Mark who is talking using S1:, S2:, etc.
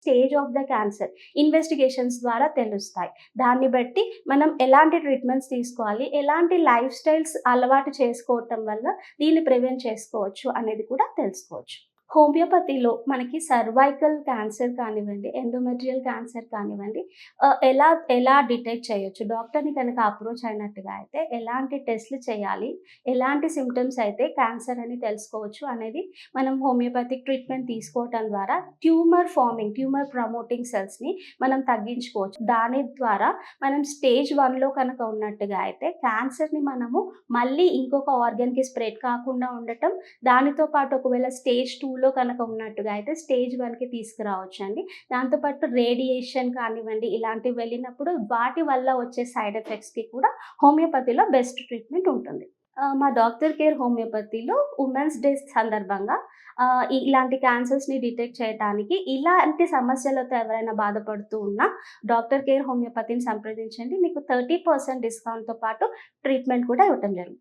S1: Stage of the cancer investigations ద్వారా తెలుస్తాయి. దాన్ని బట్టి మనం ఎలాంటి ట్రీట్మెంట్స్ తీసుకోవాలి ఎలాంటి లైఫ్ స్టైల్స్ అలవాటు చేసుకోవటం వల్ల దీన్ని ప్రివెంట్ చేసుకోవచ్చు అనేది కూడా తెలుసుకోవచ్చు. హోమియోపతిలో మనకి సర్వైకల్ క్యాన్సర్ కానివ్వండి ఎండోమెట్రియల్ క్యాన్సర్ కానివ్వండి ఎలా ఎలా డిటెక్ట్ చేయొచ్చు? డాక్టర్ని కనుక అప్రోచ్ అయినట్టుగా అయితే ఎలాంటి టెస్ట్లు చేయాలి? ఎలాంటి సిమ్టమ్స్ అయితే క్యాన్సర్ అని తెలుసుకోవచ్చు అనేది మనం హోమియోపతిక్ ట్రీట్మెంట్ తీసుకోవటం ద్వారా ట్యూమర్ ఫార్మింగ్ ట్యూమర్ ప్రమోటింగ్ సెల్స్ని మనం తగ్గించుకోవచ్చు. దాని ద్వారా మనం స్టేజ్ వన్లో కనుక ఉన్నట్టుగా అయితే క్యాన్సర్ని మనము మళ్ళీ ఇంకొక ఆర్గన్కి స్ప్రెడ్ కాకుండా ఉండటం దానితో పాటు ఒకవేళ స్టేజ్ టూ ట్యూబ్లో కనుక ఉన్నట్టుగా అయితే స్టేజ్ వన్కి తీసుకురావచ్చు అండి దాంతోపాటు రేడియేషన్ కానివ్వండి ఇలాంటివి వెళ్ళినప్పుడు వాటి వల్ల వచ్చే సైడ్ ఎఫెక్ట్స్కి కూడా హోమియోపతిలో బెస్ట్ ట్రీట్మెంట్ ఉంటుంది. మా డాక్టర్ కేర్ హోమియోపతిలో ఉమెన్స్ డే సందర్భంగా ఇలాంటి క్యాన్సర్స్ని డిటెక్ట్ చేయడానికి ఇలాంటి సమస్యలతో ఎవరైనా బాధపడుతూ ఉన్నా డాక్టర్ కేర్ హోమియోపతిని సంప్రదించండి. మీకు థర్టీ పర్సెంట్ డిస్కౌంట్తో పాటు ట్రీట్మెంట్ కూడా ఇవ్వటం జరుగుతుంది